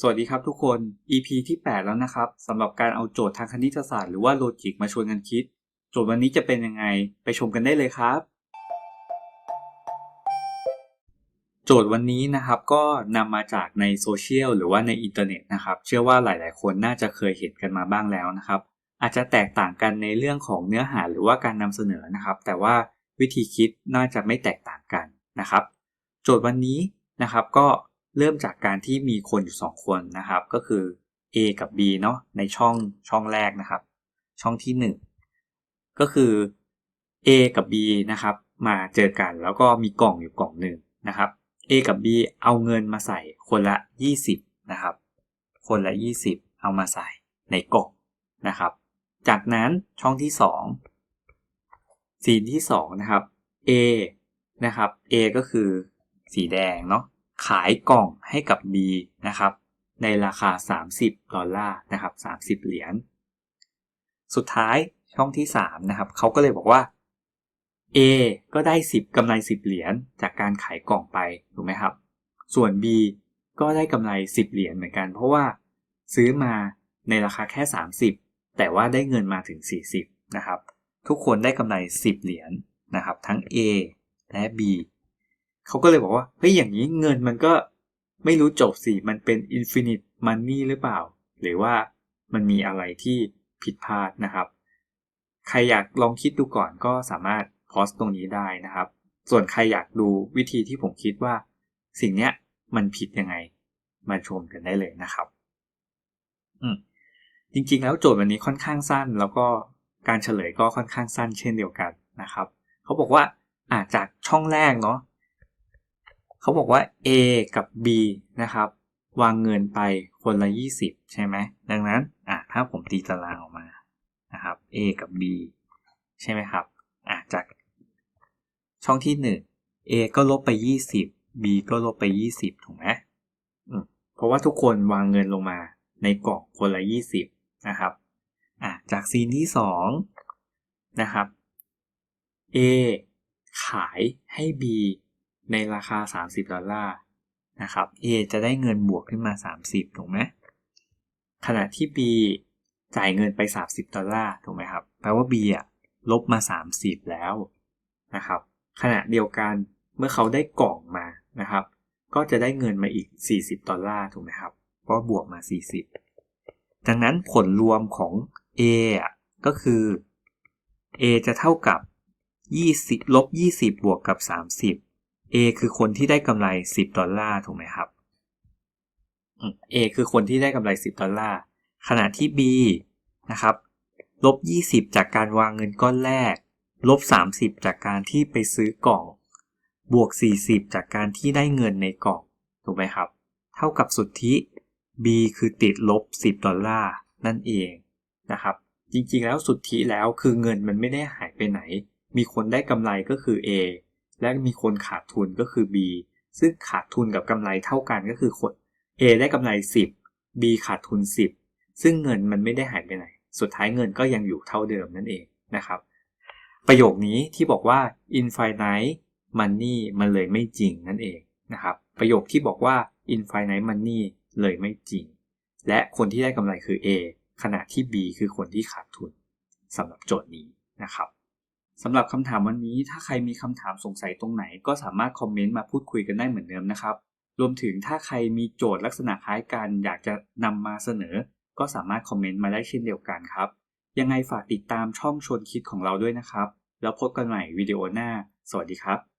สวัสดีครับทุกคน EP ที่ 8 แล้วนะครับสำหรับการเอาโจทย์ทางคณิตศาสตร์หรือว่าโลจิกมาชวนกันคิด โจทย์วันนี้จะเป็นยังไง ไปชมกันได้เลยครับ โจทย์วันนี้นะครับก็นำมาจากในโซเชียลหรือว่าในอินเทอร์เน็ตนะครับ เชื่อว่าหลาย ๆ คนน่าจะเคยเห็นกันมาบ้างแล้วนะครับ อาจจะแตกต่างกันในเรื่องของเนื้อหาหรือว่าการนำเสนอนะครับ แต่ว่าวิธีคิดน่าจะไม่แตกต่างกันนะครับ โจทย์วันนี้นะครับก็ เริ่มจากการที่มีคนอยู่ 2 คนนะครับ ก็คือ A กับ B เนาะในช่องช่องแรกนะครับ ช่องที่ 1 ก็คือ A กับ B นะครับ มาเจอกันแล้วก็มีกล่องอยู่กล่องหนึ่งนะครับ A กับ B เอาเงินมาใส่คนละ 20 นะครับ คนละ 20 เอามาใส่ในกล่องนะครับ จากนั้นช่องที่ 2 สีที่2นะครับ A นะครับ A ก็คือสีแดงเนาะ ขายกล่องให้กับ B นะครับ ในราคา 30 ดอลลาร์นะครับ 30 เหรียญ สุดท้ายช่องที่ 3 นะครับ เขาก็เลยบอกว่า A ก็ได้ 10กำไร 10 เหรียญจากการขายกล่องไปถูกไหมครับ ส่วน B ก็ได้กำไร 10 เหรียญเหมือนกัน เพราะว่าซื้อมาในราคาแค่ 30 แต่ว่าได้เงินมาถึง 40 นะครับ ทุกคนได้กำไร 10 เหรียญนะครับ ทั้ง A และ B เขาก็เลยบอกว่าเฮ้ยอย่างนี้เงินมันก็ไม่รู้จบสิมันเป็น infinite money หรือเปล่า หรือว่ามันมีอะไรที่ผิดพลาดนะครับ ใครอยากลองคิดดูก่อนก็สามารถโพสตรงนี้ได้นะครับ ส่วนใครอยากดูวิธีที่ผมคิดว่า สิ่งเนี้ยมันผิดยังไง มาชมกันได้เลยนะครับ อืมจริงๆ แล้วโจทย์วันนี้ค่อนข้างสั้น แล้วก็การเฉลยก็ค่อนข้างสั้นเช่นเดียวกันนะครับ เขาบอกว่าอาจากช่องแรกเนาะ เขาบอกว่า A กับ B นะครับ วางเงินไปคนละ 20 ใช่ไหมดังนั้นอะถ้าผมตีตารางออกมานะครับ A กับ B ใช่ไหมครับอะจากช่องที่ 1 A ก็ลบไป 20 B ก็ลบไป 20 ถูกไหมอืมเพราะว่าทุกคนวางเงินลงมาในกล่องคนละ 20 นะครับอะจากซีนที่ 2 นะครับ A ขายให้ B ในราคา 30 ดอลลาร์นะครับ A จะได้เงินบวกขึ้นมา 30 ถูกไหมขณะที่ B จ่ายเงินไป 30 ดอลลาร์ถูกไหมครับ แปลว่า B อะลบมา 30 แล้วนะครับ ขณะเดียวกันเมื่อเขาได้กล่องมานะครับ ก็จะได้เงินมาอีก 40 ดอลลาร์ถูกไหมครับ เพราะบวกมา 40 ดังนั้นผลรวมของ A อะก็คือ A จะเท่ากับ 20 ลบ 20 บวกกับ 30 A คือคนที่ได้กำไร 10 ดอลลาร์ถูกไหมครับ A คือคนที่ได้กำไร 10 ดอลลาร์ ขณะที่ B นะครับ ลบ 20 จากการวางเงินก้อนแรก ลบ 30 จากการที่ไปซื้อกล่อง บวก 40 จากการที่ได้เงินในกล่อง ถูกไหมครับ เท่ากับสุทธิ B คือติดลบ 10 ดอลลาร์ นั่นเองนะครับ จริงๆ แล้วสุทธิแล้วคือเงินมันไม่ได้หายไปไหน มีคนได้กำไรก็คือ A และมีคนขาดทุนก็คือ B ซึ่งขาดทุนกับกำไรเท่ากันก็คือคน A ได้กำไร 10 B ขาดทุน 10 ซึ่งเงินมันไม่ได้หายไปไหน สุดท้ายเงินก็ยังอยู่เท่าเดิมนั่นเองนะครับ ประโยคนี้ที่บอกว่า infinite money มันเลยไม่จริงนั่นเองนะครับ ประโยคที่บอกว่า infinite money เลยไม่จริง และคนที่ได้กำไรคือ A ขณะที่ B คือคนที่ขาดทุนสำหรับโจทย์นี้นะครับ สำหรับคำถามวันนี้ ถ้าใครมีคำถามสงสัยตรงไหน ก็สามารถคอมเมนต์มาพูดคุยกันได้เหมือนเดิมนะครับ รวมถึงถ้าใครมีโจทย์ลักษณะคล้ายกัน อยากจะนำมาเสนอ ก็สามารถคอมเมนต์มาได้เช่นเดียวกันครับ ยังไงฝากติดตามช่องชวนคิดของเราด้วยนะครับ แล้วพบกันใหม่วิดีโอหน้า สวัสดีครับ